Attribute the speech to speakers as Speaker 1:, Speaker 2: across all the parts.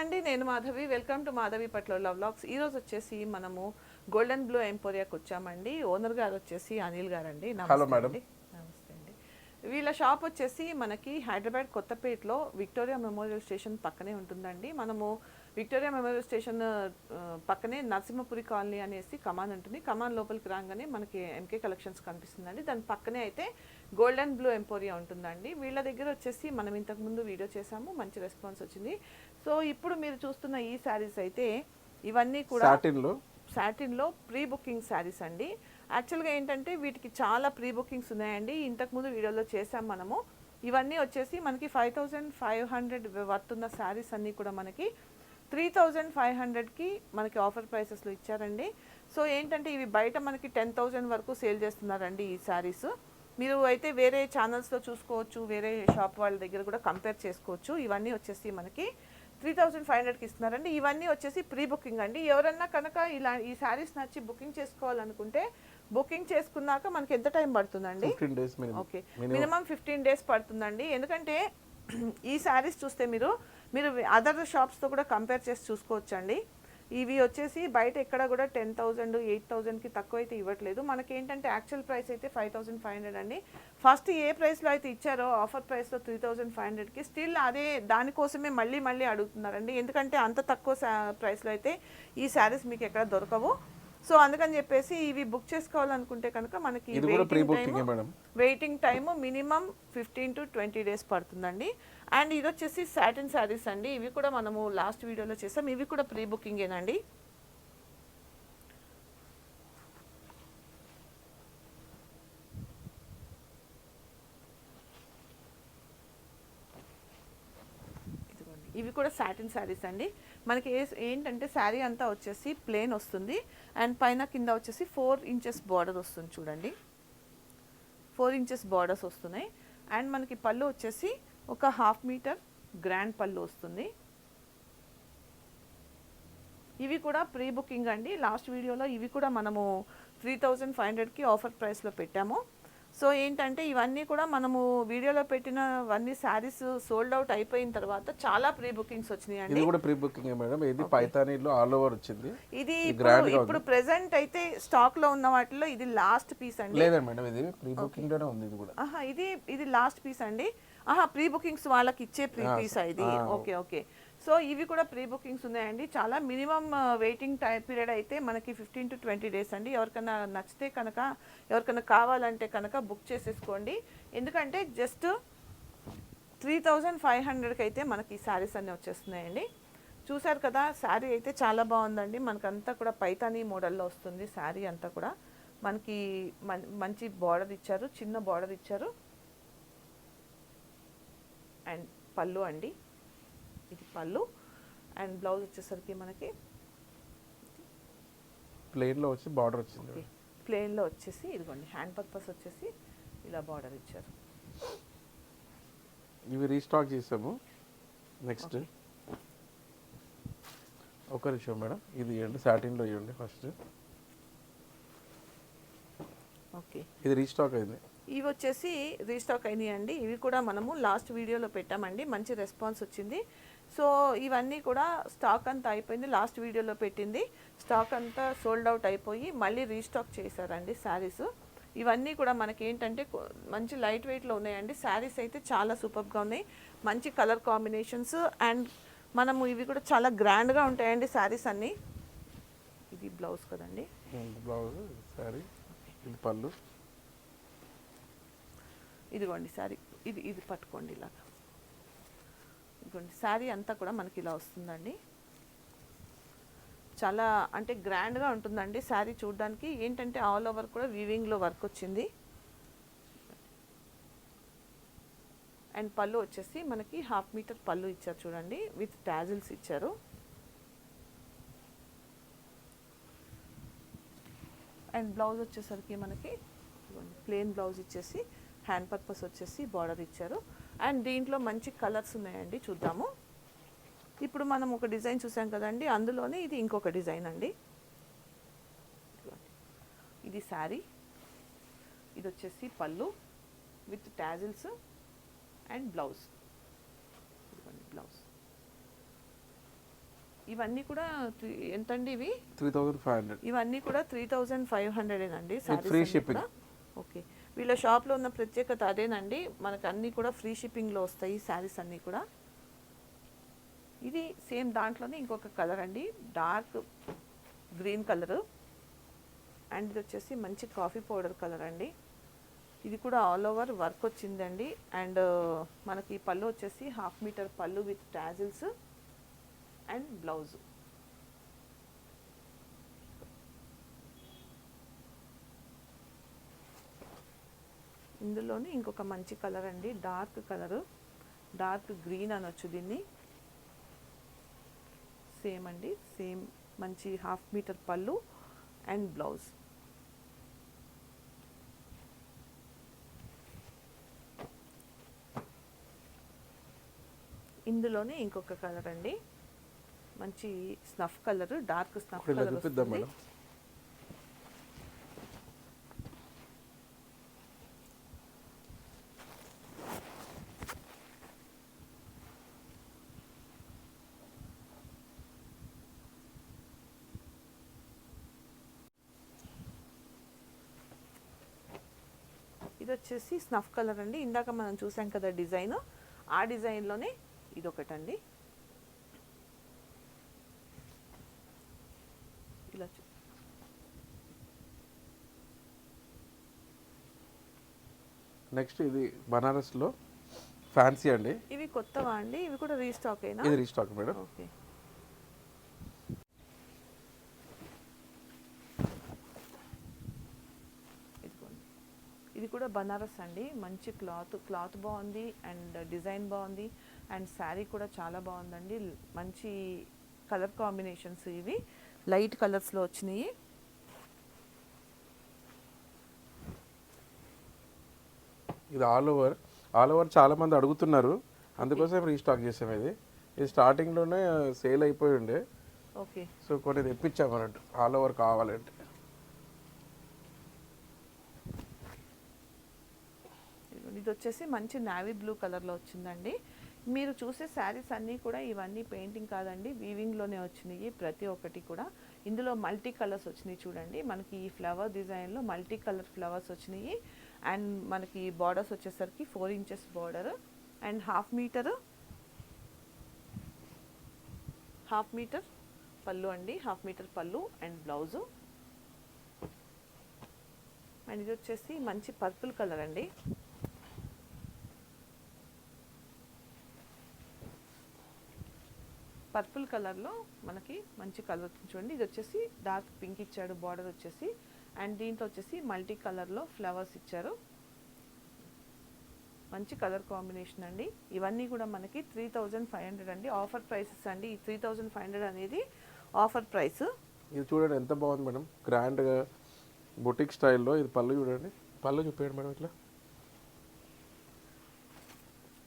Speaker 1: అండి నేను Madhavi. Welcome to Madhavi పట్ల వ్లాగ్స్ ఈ రోజు వచ్చేసి మనము గోల్డెన్ బ్లూ ఎంపోరియాకి వచ్చామండి. ఓనర్ గారు వచ్చేసి అనిల్ గారు అండి
Speaker 2: Hello, madam.
Speaker 1: నమస్తే అండి. వీళ్ళ షాప్ వచ్చేసి మనకి హైదరాబాద్ కొత్తపేటలో విక్టోరియా మెమోరియల్ స్టేషన్ పక్కనే ఉంటుందండి. మనము విక్టోరియా మెమోరియల్ స్టేషన్ పక్కనే నరసింహపురి కాలనీ అనేసి కమాన్ ఉంటుంది. కమాన్ లోపలికి రాగానే మనకి ఎంకే కలెక్షన్స్ కనిపిస్తుందండి. దాని పక్కనే అయితే గోల్డెన్ బ్లూ ఎంపోరియా ఉంటుందండి. వీళ్ళ దగ్గర వచ్చేసి మనం ఇంతకుముందు వీడియో చేసాము మంచి రెస్పాన్స్ వచ్చింది. సో ఇప్పుడు మీరు చూస్తున్న ఈ శారీస్ అయితే ఇవన్నీ కూడా
Speaker 2: సాటిన్లో
Speaker 1: సాటిన్లో ప్రీ బుకింగ్ శారీస్ అండి. యాక్చువల్గా ఏంటంటే వీటికి చాలా ప్రీ బుకింగ్స్ ఉన్నాయండి ఇంతకుముందు వీడియోలో చేసాం మనము. ఇవన్నీ వచ్చేసి మనకి ఫైవ్ థౌజండ్ ఫైవ్ హండ్రెడ్ వర్తున్న శారీస్ అన్నీ కూడా మనకి త్రీ థౌజండ్ ఫైవ్ హండ్రెడ్కి మనకి ఆఫర్ ప్రైసెస్లో ఇచ్చారండి. సో ఏంటంటే ఇవి బయట మనకి టెన్ థౌజండ్ వరకు సేల్ చేస్తున్నారండి ఈ శారీస్. మీరు అయితే వేరే ఛానల్స్లో చూసుకోవచ్చు వేరే షాప్ వాళ్ళ దగ్గర కూడా కంపేర్ చేసుకోవచ్చు. ఇవన్నీ వచ్చేసి మనకి త్రీ థౌజండ్ ఫైవ్ హండ్రెడ్కి ఇస్తున్నారండి. ఇవన్నీ వచ్చేసి ప్రీ బుకింగ్ అండి. ఎవరన్నా కనుక ఇలా ఈ శారీస్ నచ్చి బుకింగ్ చేసుకోవాలనుకుంటే బుకింగ్ చేసుకున్నాక మనకి ఎంత టైం పడుతుందండి? ఓకే. మినిమం. ఫిఫ్టీన్ డేస్ పడుతుందండి. ఎందుకంటే ఈ శారీస్ చూస్తే మీరు మీరు అదర్ షాప్స్తో కూడా కంపేర్ చేసి చూసుకోవచ్చండి. ఇవి వచ్చేసి బయట ఎక్కడ కూడా టెన్ థౌజండ్ ఎయిట్ థౌజండ్కి తక్కువ అయితే ఇవ్వట్లేదు. మనకి ఏంటంటే యాక్చువల్ ప్రైస్ అయితే ఫైవ్ థౌసండ్ ఫైవ్ హండ్రెడ్ అండి. ఫస్ట్ ఏ ప్రైస్లో అయితే ఇచ్చారో ఆఫర్ ప్రైస్లో త్రీ థౌజండ్ ఫైవ్ హండ్రెడ్కి స్టిల్ అదే దానికోసమే మళ్ళీ మళ్ళీ అడుగుతున్నారండి. ఎందుకంటే అంత తక్కువ ప్రైస్లో అయితే ఈ శారీస్ మీకు ఎక్కడ దొరకవు. సో అందుకని చెప్పేసి ఇవి బుక్ చేసుకోవాలనుకుంటే కనుక మనకి waiting time minimum fifteen to twenty days పడుతుందండి. అండ్ ఇది వచ్చేసి సాటిన్ శారీస్ అండి. ఇవి కూడా మనము లాస్ట్ వీడియోలో చేసాం. ఇవి కూడా ప్రీ బుకింగేనండి ఇదిగోండి. ఇవి కూడా సాటిన్ శారీస్ అండి. మనకి ఏ ఏంటంటే శారీ అంతా వచ్చేసి ప్లేన్ వస్తుంది. అండ్ పైన కింద వచ్చేసి ఫోర్ ఇంచెస్ బార్డర్ వస్తుంది చూడండి. ఫోర్ ఇంచెస్ బార్డర్స్ వస్తున్నాయి. అండ్ మనకి పళ్ళు వచ్చేసి ఒక హాఫ్ మీటర్ గ్రాండ్ పళ్ళు వస్తుంది. ఇవి కూడా ప్రీ బుకింగ్ అండి. లాస్ట్ వీడియోలో ఇవి కూడా మనము త్రీ థౌజండ్ ఫైవ్ హండ్రెడ్కి ఆఫర్ ప్రైస్లో పెట్టాము. సో ఏంటంటే ఇవన్నీ కూడా మనము వీడియోలో పెట్టినవన్నీ శారీస్ సోల్డ్ అవుట్ అయిపోయిన తర్వాత చాలా ప్రీ బుకింగ్స్ వచ్చినాయి అండి.
Speaker 2: ఇది కూడా ప్రీ బుకింగ్ మేడం. ఇది పైతానీలో ఆల్ ఓవర్ వచ్చింది.
Speaker 1: ఇది
Speaker 2: ఇది
Speaker 1: ఇప్పుడు ప్రెసెంట్ అయితే స్టాక్లో ఉన్న వాటిలో ఇది లాస్ట్ పీస్ అండి.
Speaker 2: లేదండి మేడం ఇది ప్రీ బుకింగ్లోనే ఉంది ఇది కూడా.
Speaker 1: ఆహా ఇది ఇది లాస్ట్ పీస్ అండి. ఆహా ప్రీ బుకింగ్స్ వాళ్ళకి ఇచ్చే ప్రీ పీస్ ఇది? Okay okay. సో ఇవి కూడా ప్రీ బుకింగ్స్ ఉన్నాయండి. చాలా మినిమం వెయిటింగ్ టైం పీరియడ్ అయితే మనకి ఫిఫ్టీన్ టు ట్వంటీ డేస్ అండి. ఎవరికైనా నచ్చితే కనుక ఎవరికైనా కావాలంటే కనుక బుక్ చేసేసుకోండి. ఎందుకంటే జస్ట్ త్రీ థౌజండ్ ఫైవ్ హండ్రెడ్కి అయితే మనకి ఈ శారీస్ అన్నీ వచ్చేస్తున్నాయండి. చూసారు కదా శారీ అయితే చాలా బాగుందండి. మనకంతా కూడా పైతానీ మోడల్లో వస్తుంది శారీ అంతా కూడా. మనకి మం- మంచి బార్డర్ ఇచ్చారు చిన్న బార్డర్ ఇచ్చారు. అండ్ పళ్ళు అండి. ఇది పళ్ళు. అండ్ బ్లౌజ్ వచ్చేసరికి మనకి
Speaker 2: ప్లేన్లో వచ్చి బార్డర్ వచ్చింది
Speaker 1: ప్లెయిన్లో వచ్చేసి ఇదిగోండి హ్యాండ్ పర్పస్ వచ్చేసి ఇలా బార్డర్ ఇచ్చారు.
Speaker 2: ఇవి రీస్టాక్ చేసాము. నెక్స్ట్. ఒక నిమిషం మేడం. ఇది ఇవ్వండి సాటిన్లో ఇవ్వండి ఫస్ట్
Speaker 1: ఓకే.
Speaker 2: ఇది రీస్టాక్ అయింది.
Speaker 1: ఇవి వచ్చేసి రీస్టాక్ అయినాయి అండి. ఇవి కూడా మనము లాస్ట్ వీడియోలో పెట్టామండి. మంచి రెస్పాన్స్ వచ్చింది. సో ఇవన్నీ కూడా స్టాక్ అంతా అయిపోయింది. లాస్ట్ వీడియోలో పెట్టింది. స్టాక్ అంతా సోల్డ్ అవుట్ అయిపోయి మళ్ళీ రీస్టాక్ చేశారండి శారీస్. ఇవన్నీ కూడా మనకి ఏంటంటే మంచి లైట్ వెయిట్లో ఉన్నాయండి. శారీస్ అయితే చాలా సూపర్గా ఉన్నాయి. మంచి కలర్ కాంబినేషన్స్ అండ్ మనము ఇవి కూడా చాలా గ్రాండ్గా ఉంటాయండి శారీస్ అన్నీ. ఇది బ్లౌజ్ కదండి.
Speaker 2: బ్లౌజ్ శారీ పళ్ళు.
Speaker 1: ఇదిగోండి శారీ ఇది ఇది పట్టుకోండి ఇలాగా. ఇదిగోండి శారీ అంతా కూడా మనకి ఇలా వస్తుందండి. చాలా అంటే గ్రాండ్గా ఉంటుందండి శారీ చూడడానికి. ఏంటంటే ఆల్ ఓవర్ కూడా వీవింగ్లో వర్క్ వచ్చింది. అండ్ పళ్ళు వచ్చేసి మనకి హాఫ్ మీటర్ పళ్ళు ఇచ్చారు చూడండి విత్ ట్యాజిల్స్ ఇచ్చారు. అండ్ బ్లౌజ్ వచ్చేసరికి మనకి ప్లెయిన్ బ్లౌజ్ ఇచ్చేసి హ్యాండ్ పర్పస్ వచ్చేసి బార్డర్ ఇచ్చారు. అండ్ దీంట్లో మంచి కలర్స్ ఉన్నాయండి చూద్దాము. ఇప్పుడు మనం ఒక డిజైన్ చూసాం కదండి అందులోనే ఇది ఇంకొక డిజైన్ అండి. ఇది శారీ ఇది వచ్చేసి పళ్ళు with tassels and blouse blouse ఇవన్నీ కూడా త్రీ- ఎంతండి ఇవి?
Speaker 2: Three thousand five hundred.
Speaker 1: ఇవన్నీ కూడా త్రీ థౌజండ్ ఫైవ్
Speaker 2: shipping.
Speaker 1: కూడా. ఓకే. వీళ్ళ షాప్లో ఉన్న ప్రత్యేకత అదేనండి. మనకు అన్నీ కూడా ఫ్రీ షిప్పింగ్లో వస్తాయి శారీస్ అన్నీ కూడా. ఇది సేమ్ దాంట్లోనే ఇంకొక కలర్ అండి. Dark green colour. అండ్ ఇది వచ్చేసి మంచి కాఫీ పౌడర్ కలర్ అండి. ఇది కూడా ఆల్ ఓవర్ వర్క్ వచ్చిందండి. అండ్ మనకి పళ్ళు వచ్చేసి హాఫ్ మీటర్ పళ్ళు విత్ ట్యాజిల్స్ అండ్ బ్లౌజ్. ఇందులోనే ఇంకొక మంచి కలర్ అండి డార్క్ కలర్. డార్క్ గ్రీన్ అనొచ్చు దీన్ని. సేమ్ అండి సేమ్ మంచి హాఫ్ మీటర్ పళ్ళు అండ్ బ్లౌజ్. ఇందులోనే ఇంకొక కలర్ అండి మంచి snuff colour dark snuff colour ఇది వచ్చేసి స్నఫ్ కలర్ అండి. ఇందాక మనం చూసాం కదా డిజైన్. ఆ డిజైన్లోనే ఇది ఒకటండి ఇలా చూ-
Speaker 2: నెక్స్ట్ ఇది బనారస్లో. ఫ్యాన్సీ అండి.
Speaker 1: ఇవి కొత్తవా అండి? ఇవి కూడా రీస్టాక్ అయినా
Speaker 2: ఇది రీస్టాక్ మేడం.
Speaker 1: ఓకే ఇదిగోండి ఇది కూడా బనారస్ అండి. మంచి క్లాత్ క్లాత్ బాగుంది అండ్ డిజైన్ బాగుంది అండ్ శారీ కూడా చాలా బాగుందండి. మంచి కలర్ కాంబినేషన్స్ ఇవి. లైట్ కలర్స్లో వచ్చినాయి.
Speaker 2: ఇది ఆల్ ఓవర్ ఆల్ ఓవర్ చాలా మంది అడుగుతున్నారు. అందుకోసం రీస్టాక్ చేసాం ఇది. ఇది స్టార్టింగ్లోనే సేల్ అయిపోయి ఉండే.
Speaker 1: ఓకే.
Speaker 2: సో కొన్ని తెప్పించాం అన్నట్టు. ఆల్ ఓవర్ కావాలంటే
Speaker 1: ఇదిగోండి. ఇది వచ్చేసి మంచి నావీ బ్లూ కలర్లో వచ్చిందండి. మీరు చూసే శారీస్ అన్నీ కూడా ఇవన్నీ పెయింటింగ్ కాదండి. వీవింగ్లోనే వచ్చినాయి ప్రతి ఒక్కటి కూడా. ఇందులో మల్టీ కలర్స్ వచ్చినాయి చూడండి. మనకి ఈ ఫ్లవర్ డిజైన్లో మల్టీ కలర్ ఫ్లవర్స్ వచ్చినాయి. అండ్ మనకి బార్డర్స్ వచ్చేసరికి four inches border and half metre half metre పళ్ళు అండి. హాఫ్ మీటర్ పళ్ళు అండ్ బ్లౌజు అండ్ ఇది వచ్చేసి మంచి పర్పుల్ కలర్ అండి. పర్పుల్ కలర్లో మనకి మంచి కలర్ చూడండి. ఇది వచ్చేసి డార్క్ పింక్ ఇచ్చాడు బార్డర్ వచ్చేసి. అండ్ దీంట్లో వచ్చేసి మల్టీ కలర్లో ఫ్లవర్స్ ఇచ్చారు. మంచి కలర్ కాంబినేషన్ అండి. ఇవన్నీ కూడా మనకి త్రీ థౌజండ్ ఫైవ్ హండ్రెడ్ అండి. ఆఫర్ ప్రైసెస్ అండి. ఈ త్రీ థౌజండ్ ఫైవ్ హండ్రెడ్ అనేది ఆఫర్ ప్రైస్.
Speaker 2: ఇది చూడండి ఎంత బాగుంది మేడం. గ్రాండ్గా బొటిక్ స్టైల్లో. ఇది పళ్ళు చూడండి. పళ్ళు చూపించండి మేడం ఇట్లా.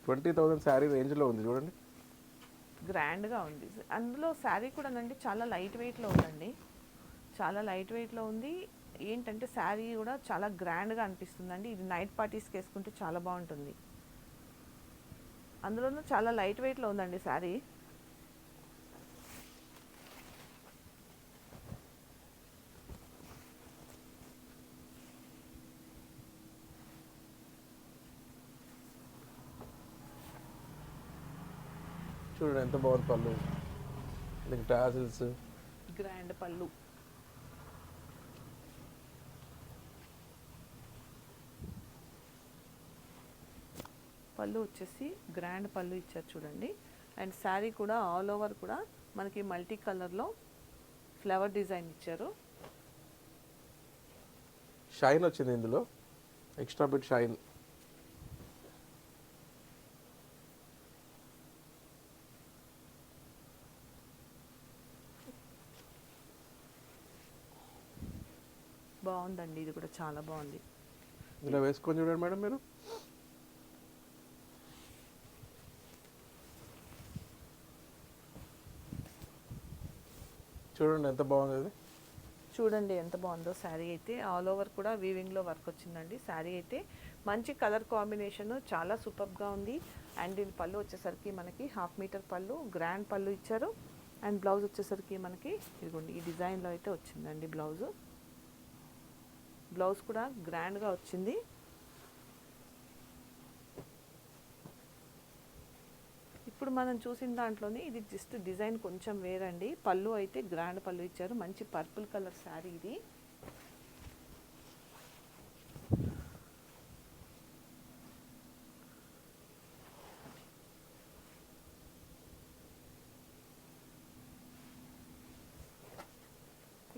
Speaker 2: ట్వంటీ థౌజండ్ శారీ రేంజ్లో ఉంది చూడండి.
Speaker 1: గ్రాండ్గా ఉంది. అందులో శారీ కూడా అండి చాలా లైట్ వెయిట్లో ఉందండి. చాలా లైట్ వెయిట్లో ఉంది. ఏంటంటే శారీ కూడా చాలా గ్రాండ్గా అనిపిస్తుందండి. ఇది నైట్ పార్టీస్కి వేసుకుంటే చాలా బాగుంటుంది. అందులోనూ చాలా లైట్ వెయిట్లో ఉందండి శారీ.
Speaker 2: చూడండి ఎంత బాగుంది పళ్ళు. దీనికి టాసిల్స్.
Speaker 1: గ్రాండ్ పళ్ళు. పళ్ళు వచ్చేసి గ్రాండ్ పళ్ళు ఇచ్చారు చూడండి. అండ్ శారీ కూడా ఆల్ ఓవర్ కూడా మనకి మల్టీ కలర్లో ఫ్లవర్ డిజైన్ ఇచ్చారు.
Speaker 2: షైన్ వచ్చింది ఇందులో. ఎక్స్ట్రా బిట్ షైన్
Speaker 1: బాగుందండి ఇది కూడా చాలా బాగుంది.
Speaker 2: ఇలా వేసుకొని చూడండి మేడం మీరు. చూడండి ఎంత బాగుంది
Speaker 1: చూడండి ఎంత బాగుందో శారీ అయితే. ఆల్ ఓవర్ కూడా వీవింగ్లో వర్క్ వచ్చిందండి. శారీ అయితే మంచి కలర్ కాంబినేషన్ చాలా సూపర్గా ఉంది. అండ్ దీని పళ్ళు వచ్చేసరికి మనకి హాఫ్ మీటర్ పళ్ళు గ్రాండ్ పళ్ళు ఇచ్చారు. అండ్ బ్లౌజ్ వచ్చేసరికి మనకి ఇదిగోండి ఈ డిజైన్లో అయితే వచ్చిందండి బ్లౌజు బ్లౌజ్ కూడా గ్రాండ్గా వచ్చింది. ఇప్పుడు మనం చూసిన దాంట్లోనే ఇది జస్ట్ డిజైన్ కొంచెం వేరండి. పళ్ళు అయితే గ్రాండ్ పళ్ళు ఇచ్చారు. మంచి పర్పుల్ కలర్ శారీ ఇది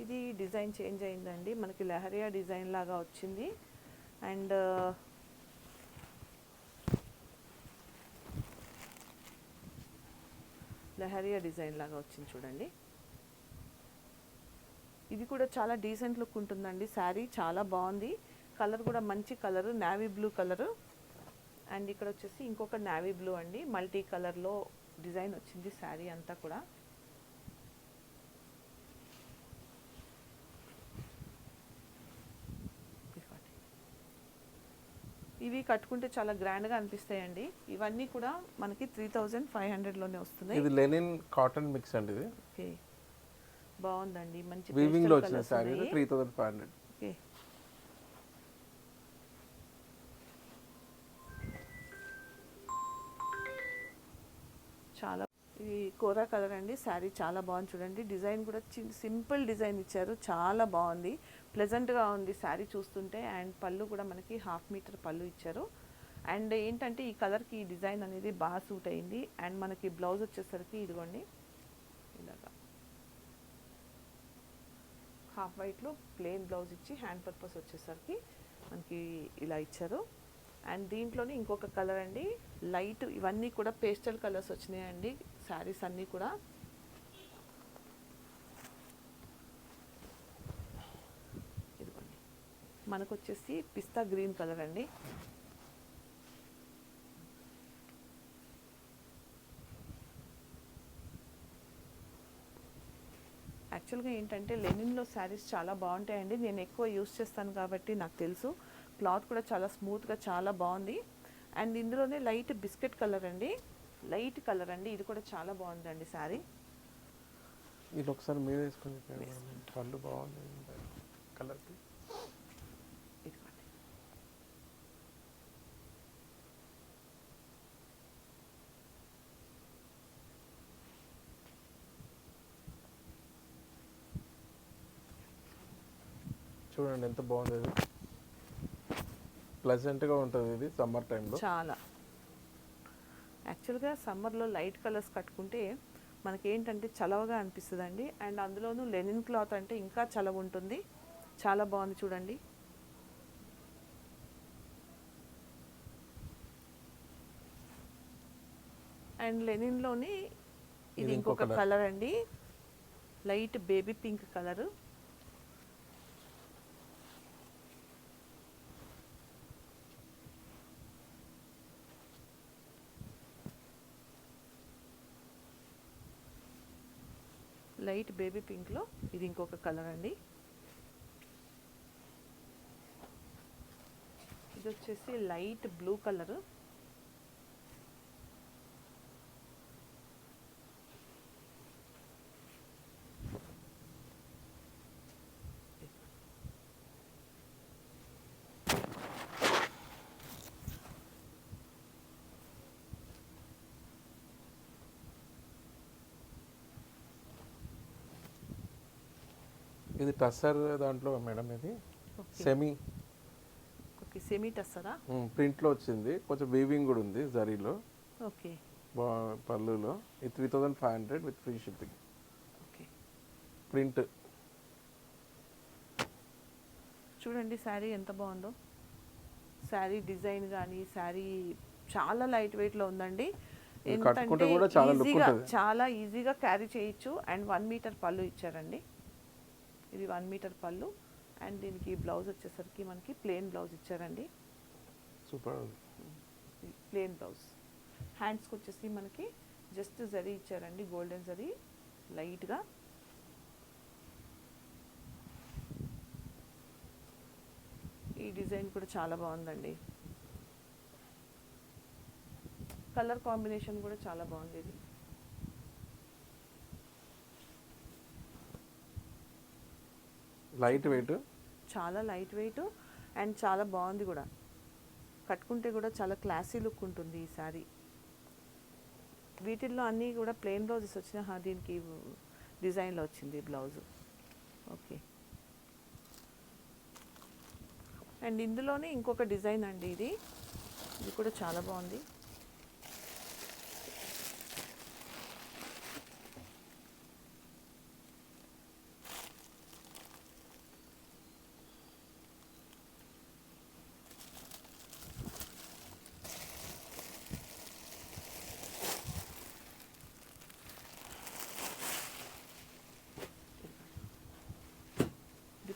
Speaker 1: ఇది డిజైన్ చేంజ్ అయిందండి. మనకి లహరియా డిజైన్ లాగా వచ్చింది. అండ్ లహరియా డిజైన్ లాగా వచ్చింది చూడండి. ఇది కూడా చాలా డీసెంట్ లుక్ ఉంటుందండి. శారీ చాలా బాగుంది. కలర్ కూడా మంచి colour navy blue colour. And ఇక్కడ వచ్చేసి ఇంకొక నావీ బ్లూ అండి. మల్టీ కలర్లో డిజైన్ వచ్చింది శారీ అంతా కూడా ఇదిగోండి. ఇవి కట్టుకుంటే చాలా గ్రాండ్గా అనిపిస్తాయండి. ఇవన్నీ కూడా మనకి త్రీ థౌజండ్ ఫైవ్ హండ్రెడ్లోనే వస్తున్నాయి.
Speaker 2: ఇది లెనిన్ కాటన్ మిక్స్ అండి ఇది.
Speaker 1: ఓకే. బాగుందండి. మంచి వీవింగ్లో
Speaker 2: వచ్చిన ఫైవ్ హండ్రెడ్.
Speaker 1: ఓకే. చాలా ఇది కోరా కలర్ అండి. శారీ చాలా బాగుంది చూడండి. డిజైన్ కూడా సింపుల్ డిజైన్ ఇచ్చారు. చాలా బాగుంది. ప్లెజెంట్గా ఉంది శారీ చూస్తుంటే. అండ్ పళ్ళు కూడా మనకి హాఫ్ మీటర్ పళ్ళు ఇచ్చారు. అండ్ ఏంటంటే ఈ కలర్కి ఈ డిజైన్ అనేది బాగా సూట్ అయింది. అండ్ మనకి బ్లౌజ్ వచ్చేసరికి ఇదిగోండి. ఇలాగా. హాఫ్ వైట్లో ప్లెయిన్ బ్లౌజ్ ఇచ్చి హ్యాండ్ పర్పస్ వచ్చేసరికి మనకి ఇలా ఇచ్చారు. అండ్ దీంట్లోనే ఇంకొక కలర్ అండి. లైట్ ఇవన్నీ కూడా పేస్టల్ కలర్స్ వచ్చినాయండి. శారీస్ అన్నీ కూడా. ఇదిగోండి. మనకు వచ్చేసి పిస్తా గ్రీన్ కలర్ అండి. యాక్చువల్గా ఏంటంటే లెనిన్లో శారీస్ చాలా బాగుంటాయండి. నేను ఎక్కువ యూస్ చేస్తాను కాబట్టి నాకు తెలుసు. క్లాత్ కూడా చాలా స్మూత్గా చాలా బాగుంది. అండ్ ఇందులోనే లైట్ బిస్కెట్ కలర్ అండి. లైట్ కలర్ అండి. ఇది కూడా చాలా బాగుందండి శారీ.
Speaker 2: ఇది ఒకసారి మీరు వేసుకొని. పళ్ళు బాగుంది కలర్కి చూడండి ఎంత బాగుంది ఇది. ప్లెజెంట్గా ఉంటుంది ఇది సమ్మర్ టైంలో
Speaker 1: చాలా. యాక్చువల్గా సమ్మర్లో లైట్ కలర్స్ కట్టుకుంటే మనకి ఏంటంటే చలవగా అనిపిస్తుందండి. అండ్ అందులోనూ లెనిన్ క్లాత్ అంటే ఇంకా చలవ ఉంటుంది చాలా బాగుంది చూడండి. అండ్ లెనిన్లోని ఇది
Speaker 2: ఇది ఇంకో
Speaker 1: ఇంకొక. కలర్ అండి. Light baby pink colour. Light baby పింక్లో ఇది ఇంకొక కలర్ అండి. ఇది వచ్చేసి లైట్ బ్లూ కలరు.
Speaker 2: ఇది టస్సర్ దాంట్లో మేడం ఇది. సెమీ.
Speaker 1: ఓకే సెమీ టస్సరా?
Speaker 2: ప్రింట్లో వచ్చింది. కొంచెం వీవింగ్ కూడా ఉంది జరీలో.
Speaker 1: ఓకే.
Speaker 2: పళ్ళులో. ఇది three thousand five hundred with free shipping
Speaker 1: okay.
Speaker 2: Print.
Speaker 1: చూడండి శారీ ఎంత బాగుందో. శారీ డిజైన్ కానీ శారీ చాలా లైట్ వెయిట్లో ఉందండి. ఈజీగా
Speaker 2: ఉంటది.
Speaker 1: చాలా ఈజీగా క్యారీ చేయొచ్చు. అండ్ వన్ మీటర్ పళ్ళు ఇచ్చారండి. ఇది వన్ మీటర్ పళ్ళు. అండ్ దీనికి బ్లౌజ్ వచ్చేసరికి మనకి ప్లెయిన్ బ్లౌజ్ ఇచ్చారండి.
Speaker 2: సూపర్
Speaker 1: ప్లెయిన్ బ్లౌజ్ హ్యాండ్స్కి వచ్చేసి మనకి జస్ట్ జరీ ఇచ్చారండి గోల్డెన్ జరీ లైట్గా ఈ డిజైన్ కూడా చాలా బాగుందండి. కలర్ కాంబినేషన్ కూడా చాలా బాగుంది ఇది.
Speaker 2: Light weight?
Speaker 1: చాలా లైట్ వెయిట్ అండ్ చాలా బాగుంది కూడా. కట్టుకుంటే కూడా చాలా క్లాసీ లుక్ ఉంటుంది ఈ శారీ. వీటిల్లో అన్నీ కూడా ప్లెయిన్ బ్లౌజెస్ వచ్చిన దీనికి డిజైన్లో వచ్చింది బ్లౌజ్. ఓకే. అండ్ ఇందులోనే ఇంకొక డిజైన్ అండి ఇది. ఇది కూడా చాలా బాగుంది.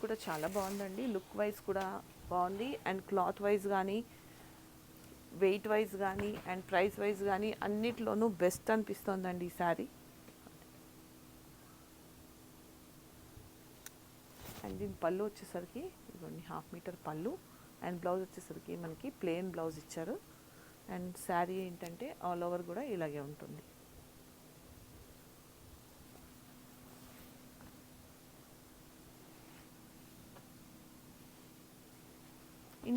Speaker 1: కూడా చాలా బాగుందండి. లుక్ వైజ్ కూడా బాగుంది. అండ్ క్లాత్ వైజ్ కానీ వెయిట్ వైజ్ కానీ అండ్ ప్రైస్ వైజ్ కానీ అన్నిట్లోనూ బెస్ట్ అనిపిస్తోందండి ఈ శారీ. అండ్ దీని పళ్ళు వచ్చేసరికి ఇదిగోండి హాఫ్ మీటర్ పళ్ళు. అండ్ బ్లౌజ్ వచ్చేసరికి మనకి ప్లెయిన్ బ్లౌజ్ ఇచ్చారు. అండ్ శారీ ఏంటంటే ఆల్ ఓవర్ కూడా ఇలాగే ఉంటుంది.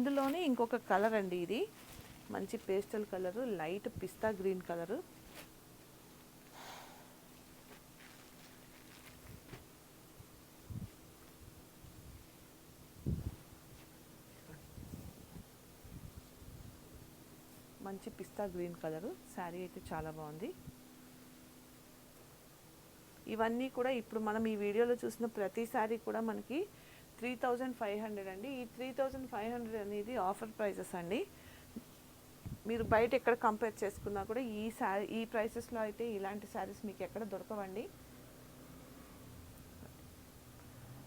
Speaker 1: ఇందులోనే ఇంకొక కలర్ అండి ఇది. మంచి pastel colour light pista green colour. మంచి పిస్తా గ్రీన్ కలరు. శారీ అయితే చాలా బాగుంది. ఇవన్నీ కూడా ఇప్పుడు మనం ఈ వీడియోలో చూసిన ప్రతి శారీ కూడా మనకి త్రీ థౌజండ్ ఫైవ్ హండ్రెడ్ అండి. ఈ త్రీ థౌజండ్ ఫైవ్ హండ్రెడ్ అనేది ఆఫర్ ప్రైజెస్ అండి. మీరు బయట ఎక్కడ కంపేర్ చేసుకున్నా కూడా ఈ శారీ ఈ ప్రైసెస్లో అయితే ఇలాంటి శారీస్ మీకు ఎక్కడ దొరకవండి.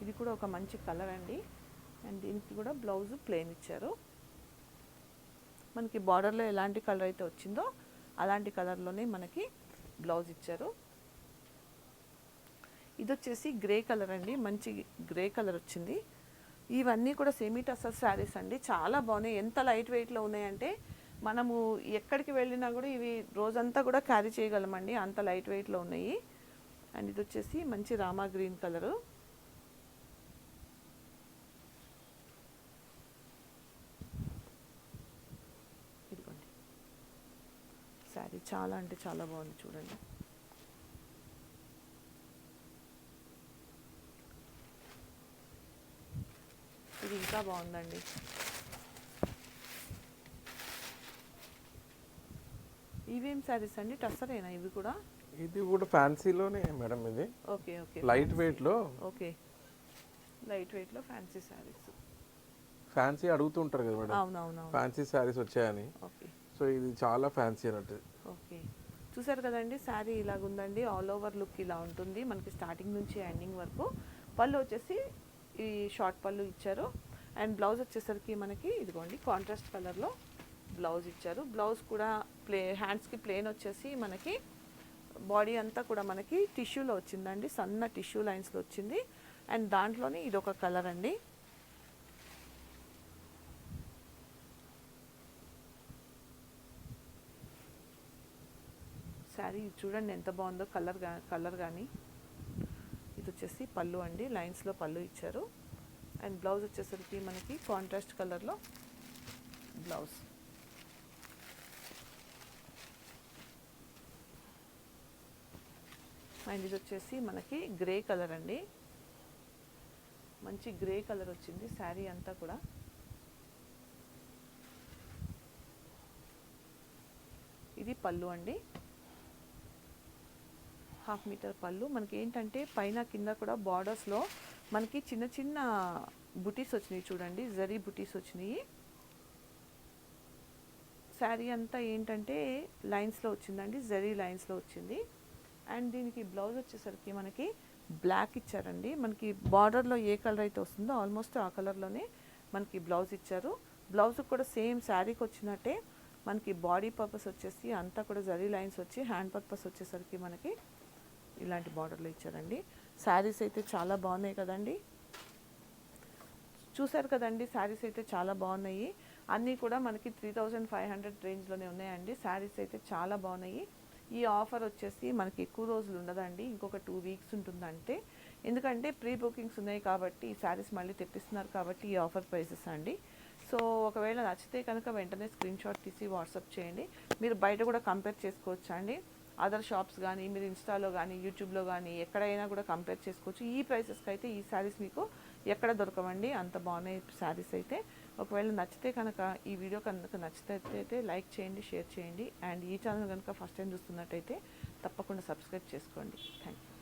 Speaker 1: ఇది కూడా ఒక మంచి కలర్ అండి. అండ్ దీనికి కూడా బ్లౌజ్ ప్లెయిన్ ఇచ్చారు. మనకి బార్డర్లో ఎలాంటి కలర్ అయితే వచ్చిందో అలాంటి కలర్లోనే మనకి బ్లౌజ్ ఇచ్చారు. ఇది వచ్చేసి గ్రే కలర్ అండి. మంచి గ్రే కలర్ వచ్చింది. ఇవన్నీ కూడా సెమీ టసర్ శారీస్ అండి. చాలా బాగున్నాయి. ఎంత లైట్ వెయిట్లో ఉన్నాయంటే మనము ఎక్కడికి వెళ్ళినా కూడా ఇవి రోజంతా కూడా క్యారీ చేయగలమండి. అంత లైట్ వెయిట్లో ఉన్నాయి. అండ్ ఇది వచ్చేసి మంచి రామా గ్రీన్ కలరు. ఇదిగోండి. శారీ చాలా అంటే చాలా బాగుంది చూడండి. ఇది ఇంకా బాగుందండి. ఇవేం శారీస్ అండి? టస్సరేనా ఇవి కూడా?
Speaker 2: ఇది కూడా ఫ్యాన్సీలోనే మేడం ఇది.
Speaker 1: Okay okay.
Speaker 2: లైట్ వెయిట్లో
Speaker 1: ఓకే. లైట్ వెయిట్లో ఫ్యాన్సీ శారీస్.
Speaker 2: ఫ్యాన్సీ అడుగుతుంటారు కదా మేడం.
Speaker 1: అవునవునవును.
Speaker 2: ఫ్యాన్సీ శారీస్ వచ్చాయని.
Speaker 1: ఓకే.
Speaker 2: సో ఇది చాలా ఫ్యాన్సీ అన్నట్టు.
Speaker 1: ఓకే. చూసారు కదండి శారీ ఇలాగ ఉందండి ఆల్ ఓవర్ లుక్ ఇలా ఉంటుంది. మనకి స్టార్టింగ్ నుంచి ఎండింగ్ వరకు. పళ్ళు వచ్చేసి ఈ షార్ట్ పళ్ళు ఇచ్చారు. అండ్ బ్లౌజ్ వచ్చేసరికి మనకి ఇదిగోండి కాంట్రాస్ట్ కలర్లో బ్లౌజ్ ఇచ్చారు. బ్లౌజ్ కూడా ప్లే హ్యాండ్స్కి ప్లేన్ వచ్చేసి మనకి బాడీ అంతా కూడా మనకి టిష్యూలో వచ్చిందండి. సన్న టిష్యూ లైన్స్లో వచ్చింది. అండ్ దాంట్లోనే ఇది ఒక కలర్ అండి. శారీ చూడండి ఎంత బాగుందో కలర్గా కలర్ కానీ వచ్చేసి పళ్ళు అండి లైన్స్లో పళ్ళు ఇచ్చారు. అండ్ బ్లౌజ్ వచ్చేసరికి మనకి కాంట్రాస్ట్ కలర్లో బ్లౌజ్. అండ్ ఇది వచ్చేసి మనకి గ్రే కలర్ అండి. మంచి గ్రే కలర్ వచ్చింది శారీ అంతా కూడా. ఇది పళ్ళు అండి. హాఫ్ మీటర్ పళ్ళు. మనకి ఏంటంటే పైన కింద కూడా బార్డర్స్లో మనకి చిన్న చిన్న బుటీస్ వచ్చినాయి చూడండి. జరీ బుటీస్ వచ్చినాయి. శారీ అంతా ఏంటంటే లైన్స్లో వచ్చిందండి. జరీ లైన్స్లో వచ్చింది. అండ్ దీనికి బ్లౌజ్ వచ్చేసరికి మనకి బ్లాక్ ఇచ్చారండి. మనకి బార్డర్లో ఏ కలర్ అయితే వస్తుందో ఆల్మోస్ట్ ఆ కలర్లోనే మనకి బ్లౌజ్ ఇచ్చారు. బ్లౌజ్ కూడా సేమ్ శారీకి వచ్చినట్టే మనకి బాడీ పర్పస్ వచ్చేసి అంతా కూడా జరీ లైన్స్ వచ్చి హ్యాండ్ పర్పస్ వచ్చేసరికి మనకి ఇలాంటి బార్డర్లో ఇచ్చారండి. శారీస్ అయితే చాలా బాగున్నాయి కదండి. చూసారు కదండి శారీస్ అయితే చాలా బాగున్నాయి. అన్నీ కూడా మనకి త్రీ థౌజండ్ ఫైవ్ హండ్రెడ్ రేంజ్లోనే ఉన్నాయండి. శారీస్ అయితే చాలా బాగున్నాయి. ఈ ఆఫర్ వచ్చేసి మనకి ఎక్కువ రోజులు ఉండదండి. ఇంకొక టూ వీక్స్ ఉంటుందంటే. ఎందుకంటే ప్రీ బుకింగ్స్ ఉన్నాయి కాబట్టి ఈ శారీస్ మళ్ళీ తెప్పిస్తున్నారు కాబట్టి ఈ ఆఫర్ ప్రైసెస్ అండి. సో ఒకవేళ నచ్చితే కనుక వెంటనే స్క్రీన్ షాట్ తీసి వాట్సాప్ చేయండి. మీరు బయట కూడా కంపేర్ చేసుకోవచ్చు అండి? అదర్ షాప్స్ కానీ మీరు ఇన్స్టాలో కానీ యూట్యూబ్లో కానీ ఎక్కడైనా కూడా కంపేర్ చేసుకోవచ్చు. ఈ ప్రైసెస్కి అయితే ఈ శారీస్ మీకు ఎక్కడ దొరకవండి? అంత బాగున్నాయి శారీస్ అయితే. ఒకవేళ నచ్చితే కనుక ఈ వీడియో కనుక నచ్చితే లైక్ చేయండి షేర్ చేయండి. అండ్ ఈ ఛానల్ కనుక ఫస్ట్ టైం చూస్తున్నట్టయితే తప్పకుండా సబ్స్క్రైబ్ చేసుకోండి. Thank you